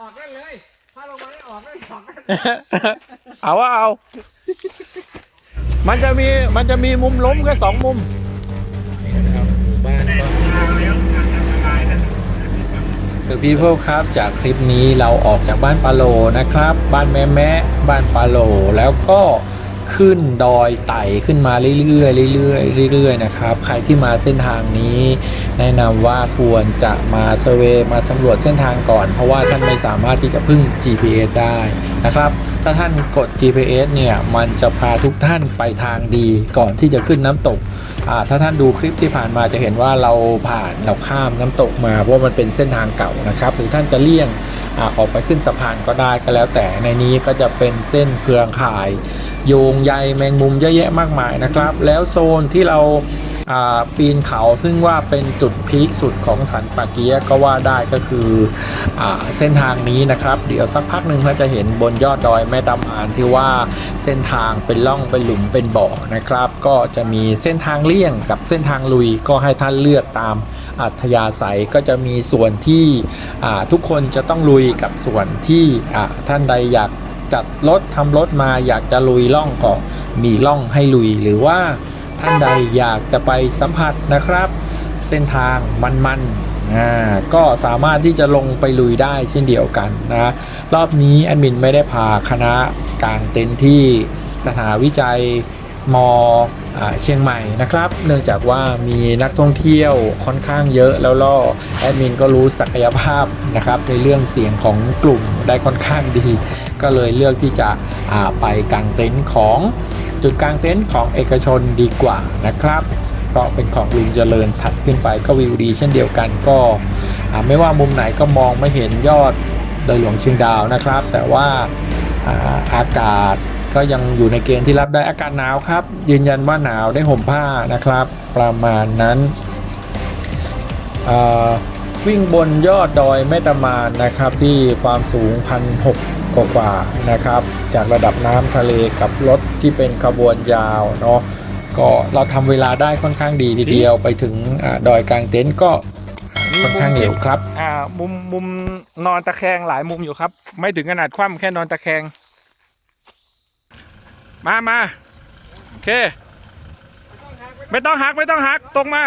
ออกได้เลย ถ้าลงมาได้ออกได้สองได้เอาว่าเอา มันจะมีมันจะมีมุมล้มแค่สองมุมบ้านก็คือพี่พวกครับจากคลิปนี้เราออกจากบ้านปาโลนะครับ บ้านแม่แม่บ้านปาโลแล้วก็ ขึ้นดอยไต่ขึ้นมาเรื่อยๆเรื่อยๆเรื่อยๆนะครับ ใครที่มาเส้นทางนี้ แนะนำว่าควรจะมาเซเวมาสำรวจเส้นทางก่อน เพราะว่าท่านไม่สามารถที่จะพึ่ง GPS ได้นะครับ ถ้าท่านกด GPS เนี่ยมันจะพาทุกท่านไปทางดีก่อนที่จะขึ้นน้ำตกถ้าท่านดูคลิปที่ผ่านมาจะเห็นว่าเราผ่านเราข้ามน้ำตกมาเพราะมันเป็นเส้นทางเก่านะครับ หรือท่านจะเลี่ยงอออกไปขึ้นสะพานก็ได้ก็แล้วแต่ในนี้ก็จะเป็นเส้นเครือข่าย โยงใยแมงมุมเยอะแยะมากมายนะครับ แล้วโซนที่เราปีนเขาซึ่งว่าเป็นจุดพีคสุดของสันป่าเกียก็ว่าได้ก็คืออเส้นทางนี้นะครับ เดี๋ยวสักพักหนึ่งเราจะเห็นบนยอดดอยแม่ตำอานที่ว่าเส้นทางเป็นล่องเป็นหลุมเป็นบ่อนะครับ ก็จะมีเส้นทางเลี่ยงกับเส้นทางลุยก็ให้ท่านเลือกตามอัธยาศัยก็จะมีส่วนที่ทุกคนจะต้องลุยกับส่วนที่ท่านใดอยาก จัดรถทำรถมาอยากจะลุยล่องก็มีล่องให้ลุยหรือว่าท่านใดอยากจะไปสัมผัสนะครับ เส้นทางมันๆอ่าก็สามารถที่จะลงไปลุยได้เช่นเดียวกันนะรอบนี้แอดมินไม่ได้พาคณะกลางเต็นท์ที่สถานวิจัยมอเชียงใหม่นะครับ เนื่องจากว่ามีนักท่องเที่ยวค่อนข้างเยอะแล้วล่อแอดมินก็รู้ศักยภาพนะครับในเรื่องเสียงของกลุ่มได้ค่อนข้างดี ก็เลยเลือกที่จะไปกางเต็นท์ของจุดกางเต็นท์ของเอกชนดีกว่านะครับก็เป็นของลุงเจริญถัดขึ้นไปก็วิวดี เช่นเดียวกันก็ไม่ว่ามุมไหนก็มองไม่เห็นยอดดอยหลวงเชียงดาวนะครับ แต่ว่าอาอากาศก็ยังอยู่ในเกณฑ์ที่รับได้อากาศหนาวครับ ยืนยันว่าหนาวได้ห่มผ้านะครับ ประมาณนั้นวิ่งบนยอดดอยแม่ตะมานนะครับที่ความสูงพันห กกว่าๆนะครับ จากระดับน้ำทะเลกับรถที่เป็นขบวนยาวเนาะก็เราทำเวลาได้ค่อนข้างดีทีเดียวไปถึงอาดอยกลางเต็นท์ก็ค่อนข้างเร็วครับอ่ามุมมุมนอนตะแคงหลายมุมอยู่ครับ ไม่ถึงขนาดคว่ำแค่นอนตะแคง มามาโอเค ไม่ต้องหักไม่ต้องหักตรงมา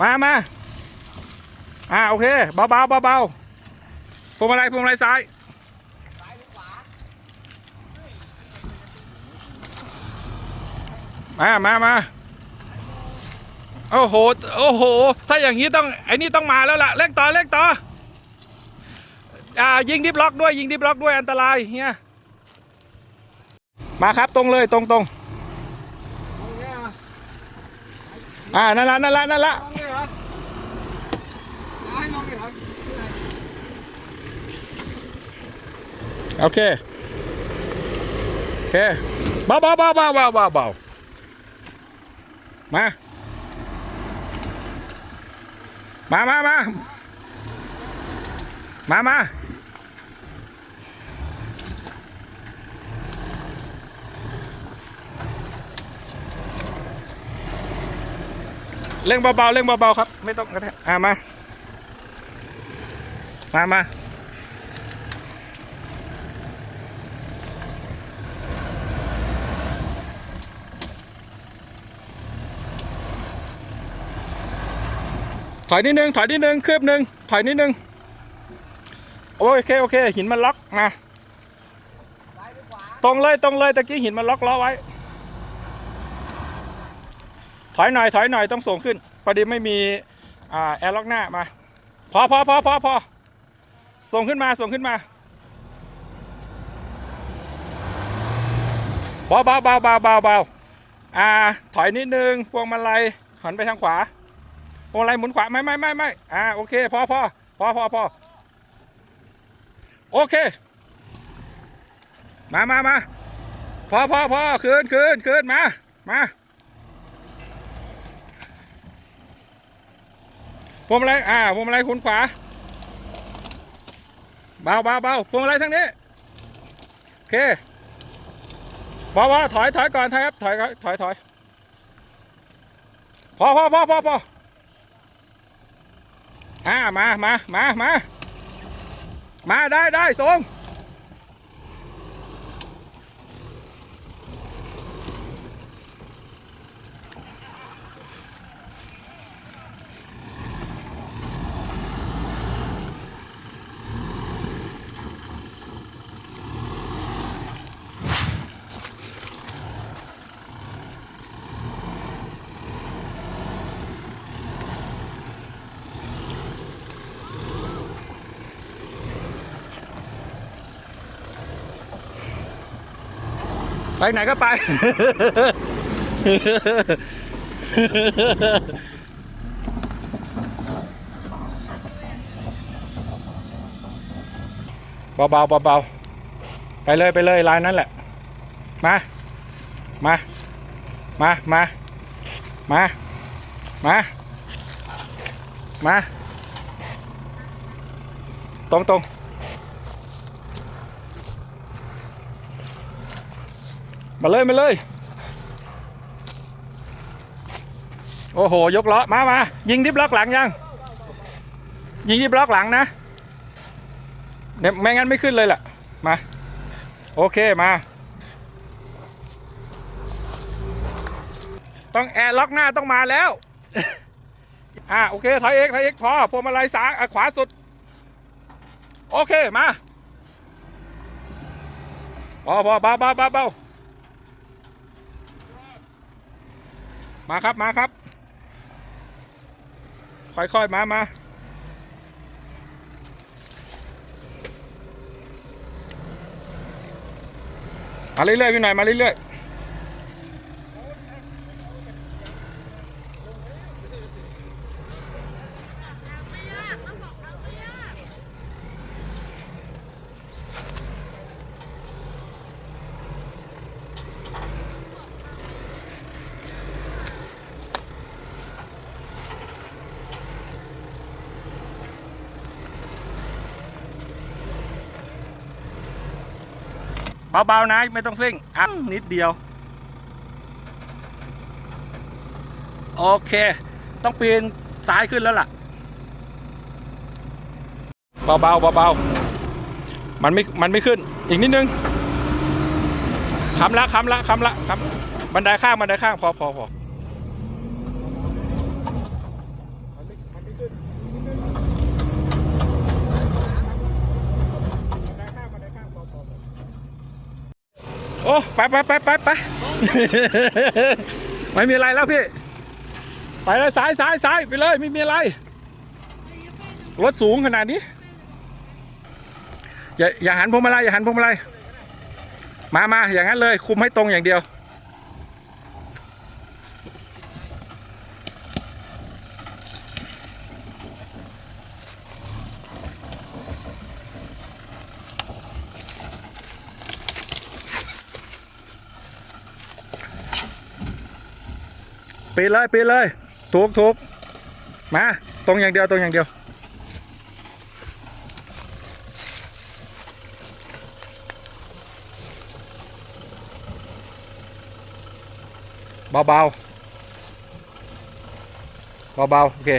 มามาอ่าโอเคเบาเบาเบาเบาๆ พวงมาลัยพวงมาลัยซ้ายมามามาโอ้โห โอ้โห ถ้าอย่างนี้ต้อง ไอ้นี่ต้องมาแล้วล่ะ เล่นต่อ เล่นต่อ อ่า ยิงดิบล็อกด้วย ยิงดิบล็อกด้วย อันตรายเฮียมาครับ ตรงเลย ตรงตรงอ่า นั่นละนั่นละนั่นละ ลงเลยเหรอให้ลงเลยเหรอ โอเค โอเคเบาเบาเบาเบาเบาเบาเบามา มามามามามาเร่งเบาๆเร่งเบาๆครับ ไม่ต้องกระแทกอ่ามา มามา ถอยนิดนึงถอยนิดนึงคืบหนึ่งถอยนิดนึงโอเคโอเค หินมันล็อกมาตรงเลยตรงเลยตะกี้หินมันล็อกล้อไว้ ถอยหน่อยถอยหน่อยต้องส่งขึ้นพอดีไม่มีอ่าแอร์ล็อกหน้ามาพอพอพอพอพอส่งขึ้นมาส่งขึ้นมาเบาเบาเบาเบาเบาเบาอ่าถอยนิดนึงพวงมาลัยหันไปทางขวา พวงมาลัยหมุนขวาไม่ไม่ไม่ไม่อ่าโอเคพอพอพอพอพอโอเค มามามาพอพอพอคืนคืนคืนมามาพวงมาลัยอ่าพวงมาลัยคุณขวาเบาเบาเบาพวงมาลัยทางนี้โอเคเบาเบาถอยถอยก่อนถอยครับถอยก่อนถอยถอยพอพอพอพอพอ อ่ามามามามามาได้ได้ส่ง ไปไหนก็ไป เบาๆเบาๆไปเลยไปเลยลายนั้นแหละ มา มา มา มา มา มา มา ตรงตรง มาเลยมาเลย โอ้โห ยกล้อ มามายิงดิบล็อกหลังยัง ยิงดิบล็อกหลังนะเดี๋ยไม่งั้นไม่ขึ้นเลยล่ะ มา โอเคมา ต้องแอร์ล็อกหน้าต้องมาแล้ว อ่าโอเคถอยเอกถอยเอกพอพวงมาลัยซ้ายขวาสุด โอเคมาพอพอเบาเบาเบาเบา มาครับมาครับ ค่อยๆมามามาเรื่อยๆพี่หน่อยมาเรื่อยๆ เบาๆนะไม่ต้องซิ่งอะนิดเดียว โอเค ต้องปีนซ้ายขึ้นแล้วล่ะ เบาๆเบาๆมันไม่ มันไม่ขึ้น อีกนิดนึงคำละคำละคำละคำบันไดข้างบันไดข้างพอพอพอ โอ้ไปไปไปไปไปไม่มีอะไรแล้วพี่ ไปเลยสายสายสายไปเลยไม่มีอะไร รถสูงขนาดนี้ อย่าอย่าหันพวงมาลัยอย่าหันพวงมาลัยมามาอย่างนั้นเลย คุมให้ตรงอย่างเดียว ปีนเลยปีนเลย ถูกถูกมา ตรงอย่างเดียวตรงอย่างเดียว เบาเบาเบาเบาๆโอเค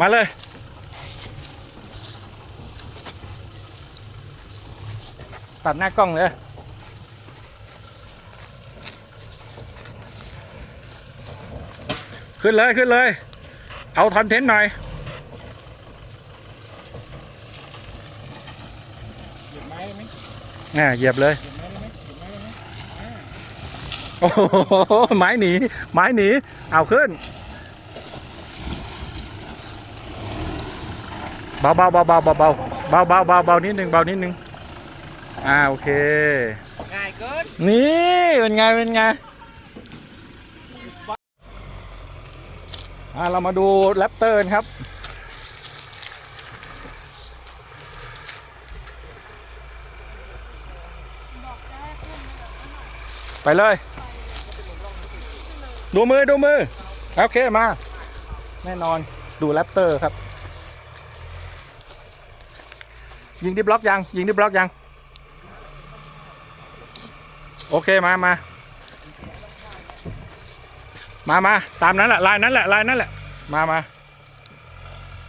มาเลย ตัดหน้ากล้องเลยขึ้นเลย ขึ้นเลย เอาคอนเทนต์หน่อยอ่าเหยียบเลย โอ้โห ไม้หนี ไม้หนี เอาขึ้น เบาเบาเบาเบาเบาเบาเบาเบาเบาเบานิดนึงเบานิดนึง อ่าโอเค ง่ายเกินนี่เป็นไงเป็นไงอ่าเรามาดูแรปเตอร์กันครับ ไปเลย ดูมือดูมือ โอเคมา แน่นอนดูแรปเตอร์ครับ ยิงดิบล็อกยัง ยิงดิบล็อกยังย โอเคมามามามาตามนั้นแหละลายนั้นแหละลายนั้นแหละ มามา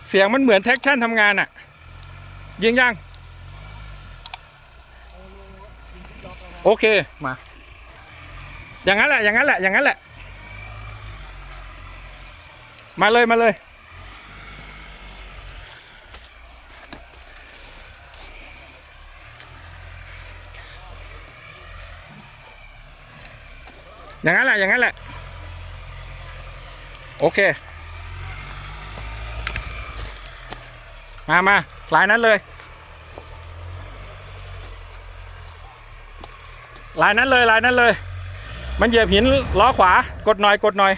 เสียงมันเหมือนแท็กชั่นทำงานอะยิงยังโอเคมา อย่างนั้นแหละอย่างนั้นแหละอย่างนั้นแหละ มาเลยมาเลย อย่างนั้นแหละอย่างนั้นแหละ โอเค มามาลายนั้นเลย ลายนั้นเลยลายนั้นเลย มันเหยียบหินล้อขวากดหน่อยกดหน่อย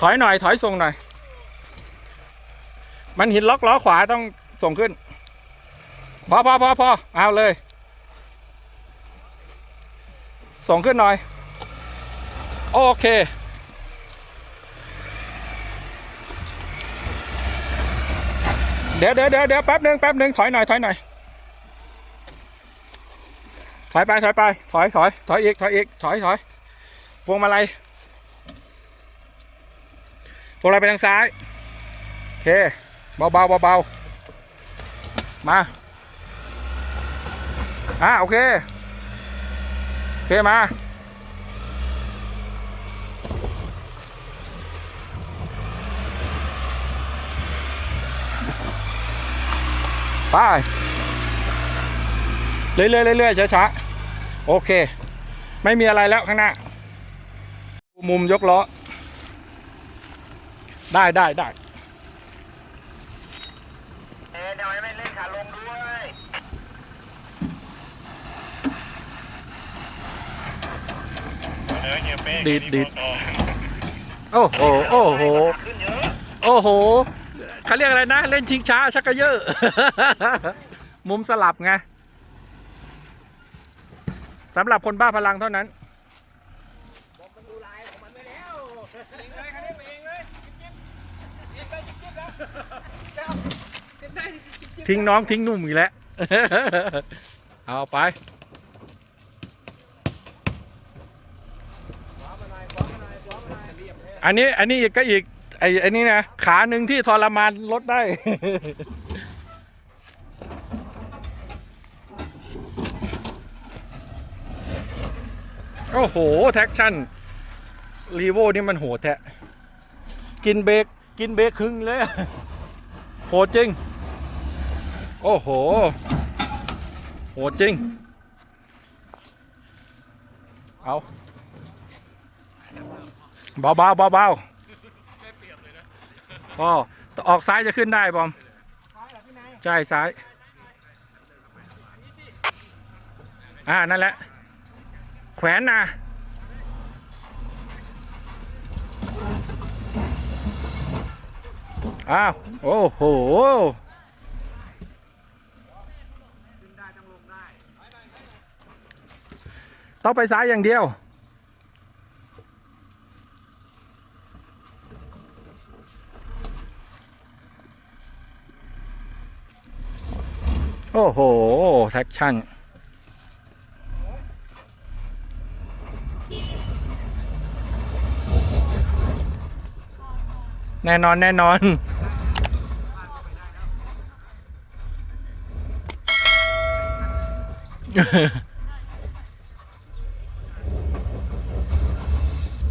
ถอยหน่อยถอยส่งหน่อย มันหินล็อกล้อขวาต้องส่งขึ้น พอพอพอพอเอาเลย ส่งขึ้นหน่อย โอเค เดี๋ยวเดี๋ยวเดี๋ยวเดี๋ยวแป๊บหนึ่งแป๊บหนึ่งถอยหน่อยถอยหน่อย ถอยไปถอยไปถอยถอยถอยอีกถอยอีกถอยถอยพวงมาลัยพวงมาลัยไปทางซ้าย โอเคเบาเบาเบาเบามา อ่าโอเค เคมา ไป เรื่อยๆเรื่อยๆช้าๆ โอเค ไม่มีอะไรแล้วข้างหน้า มุมยกล้อ ได้ได้ได้ เอ๊ะทำไมไม่เล่นขาลงด้วย เนื้อเฮียเป้ ดีดดีดโอ้โหโอ้โหขึ้นเยอะโอ้โหเขาเรียกอะไรนะ เล่นชิงช้าชักกระเยอะ มุมสลับไงสำหรับคนบ้าพลังเท่านั้นทิ้งน้องทิ้งหนุ่มอีกแล้ว เอาไป อันนี้อันนี้อีกก็อีกไอ้อ้นี่นะขาหนึ่งที่ทรมานลดได้ โอ้โห แท็กชั่นรีโวนี่มันโหดแท้กินเบรกกินเบรกครึ่งเลย โหดจริง โอ้โห โหดจริง เอา เบาเบาเบาเบาพอออกซ้ายจะขึ้นได้บอมใช่ซ้าย อ่า นั่นแหละ แขวนนะอ้าว โอ้โหต้องไปซ้ายอย่างเดียว อ้โห แท็กชั่น แน่นอนแน่นอน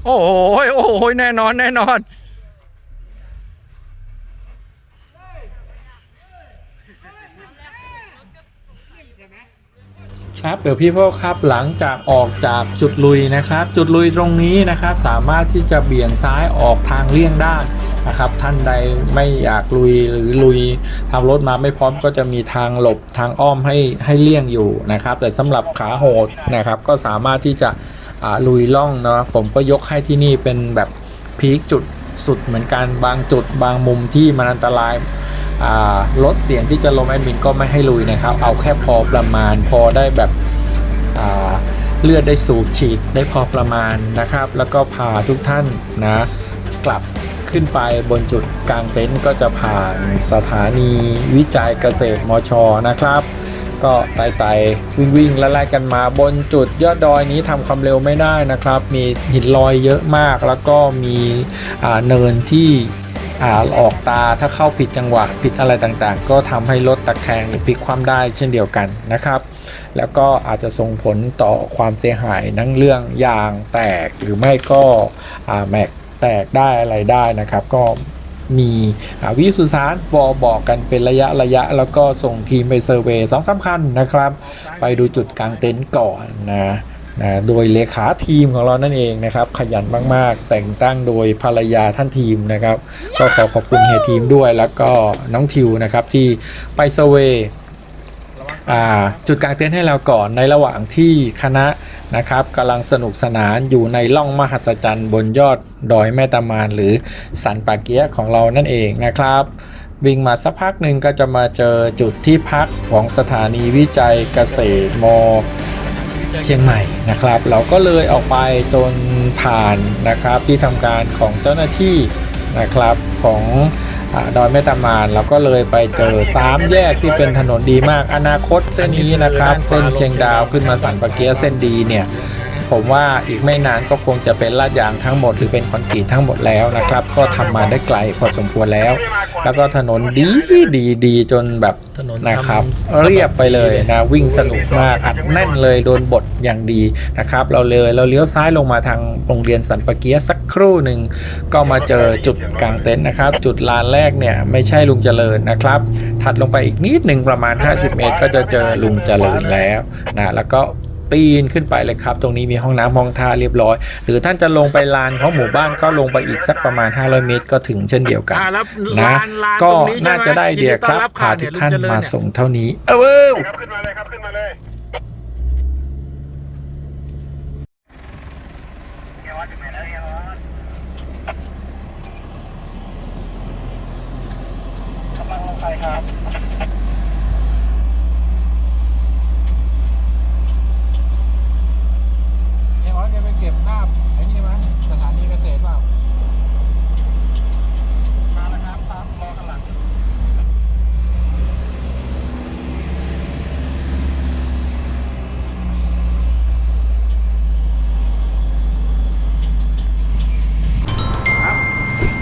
โอ้โหโอ้โหแน่นอนแน่นอนับเดี๋ยวพี่พวกครับหลังจากออกจากจุดลุยนะครับ จุดลุยตรงนี้นะครับสามารถที่จะเบี่ยงซ้ายออกทางเลี่ยงได้นะครับท่านใดไม่อยากลุยหรือลุยทำรถมาไม่พร้อมก็จะมีทางหลบทางอ้อมให้ให้เลี่ยงอยู่นะครับ แต่สำหรับขาโหดนะครับก็สามารถที่จะลุยล่องเนาะผมก็ยกให้ที่นี่เป็นแบบพีคจุดสุดเหมือนกันบางจุดบางมุมที่มันอันตราย ลดเสียงที่จะลมแอดมินก็ไม่ให้ลุยนะครับ เอาแค่พอประมาณพอได้แบบเลือดได้สูบฉีดได้พอประมาณนะครับ แล้วก็พาทุกท่านนะกลับขึ้นไปบนจุดกลางเต็นท์ก็จะผ่านสถานีวิจัยเกษตรมชนะครับ ก็ไต่ไต่วิ่งวิ่งไล่กันมาบนจุดยอดดอยนี้ทำความเร็วไม่ได้นะครับ มีหินลอยเยอะมากแล้วก็มีเนินที่ อาออกตาถ้าเข้าผิดจังหวะผิดอะไรต่างๆ ก็ทำให้รถตะแคงหรือพลิกคว่ำได้เช่นเดียวกันนะครับ แล้วก็อาจจะส่งผลต่อความเสียหายทั้งเรื่องยางแตกหรือไม่ก็อาแม็กแตกได้อะไรได้นะครับ ก็มีวิสุสารบอบอกกันเป็นระยะระยะ แล้วก็ส่งทีมไปเซอร์เวย์สองสามคันนะครับ ไปดูจุดกลางเต็นท์ก่อนนะ นะโดยเลขาทีมของเรานั่นเองนะครับ ขยันมากๆ แต่งตั้งโดยภรรยาท่านทีมนะครับ ก็ขอขอบคุณเฮทีมด้วยแล้วก็น้องทิวนะครับที่ไปเซเวย์อ่าจุดกลางเต็นท์ให้เราก่อนในระหว่างที่คณะนะครับกำลังสนุกสนานอยู่ในล่องมหัศจรรย์บนยอดดอยแม่ตะมานหรือสันปาเกียของเรานั่นเองนะครับ วิ่งมาสักพักหนึ่งก็จะมาเจอจุดที่พักของสถานีวิจัยเกษตรม เชียงใหม่นะครับ เราก็เลยออกไปจนผ่านนะครับที่ทำการของเจ้าหน้าที่นะครับของอาดอยแม่ตะมานเราก็เลยไปเจอสามแยกที่เป็นถนนดีมากอนาคตเส้นนี้นะครับ เส้นเชียงดาวขึ้นมาสันปะเกียะเส้นดีเนี่ยผมว่าอีกไม่นานก็คงจะเป็นลาดยางทั้งหมดหรือเป็นคอนกรีตทั้งหมดแล้วนะครับ ก็ทำมาได้ไกลพอสมควรแล้ว แล้วก็ถนนดีดีดีจนแบบ ถนนนะครับทำเรียบไปเลยนะวิ่งสนุกมากอัดแน่นเลยโดนบทอย่างดีนะครับ เราเลยเราเลี้ยวซ้ายลงมาทางโรงเรียนสันปะเกียะสักครู่หนึ่งก็มาเจอจุดกลางเต็นท์นะครับ จุดลานแรกเนี่ยไม่ใช่ลุงเจริญนะครับ ถัดลงไปอีกนิดหนึ่งประมาณ 50 เมตร ก็จะเจอลุงเจริญแล้วนะแล้วก็ ปีนขึ้นไปเลยครับ ตรงนี้มีห้องน้ำห้องท่าเรียบร้อย หรือท่านจะลงไปลานของหมู่บ้านก็ลงไปอีกสักประมาณ 500 เมตร ก็ถึงเช่นเดียวกันอ่าแล้วนะลานลานก็ตรงนี้ใช่น่าไหมจะได้ไอเดียครับนต้อพาบทุกเยท่านลุงเจริญมาเนี่ยส่งเท่านี้เออเว้ยครับขึ้นมาเลยครับขึ้นมาเลยเฮียวัดถึงไหนแล้วเฮียวัดกำลังลงไปครับ เฮียวัดแกไป เก็บหน้ายสถานีเกษตรเปล่า มาแล้วครับตามรอข้างหลัง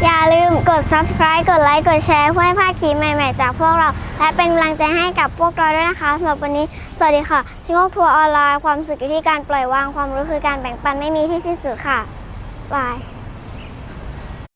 อย่าลืมกด subscribe กดไลค์กดแชร์เพื่อให้พลาดคลิปใหม่ๆ จากพวกเรา และเป็นกำลังใจให้กับพวกเราด้วยนะคะสำหรับวันนี้ สวัสดีค่ะ ชิงโกทัวร์ออนไลน์ความสุขอยู่ที่การปล่อยวางความรู้คือการแบ่งปันไม่มีที่สิ้นสุดค่ะบาย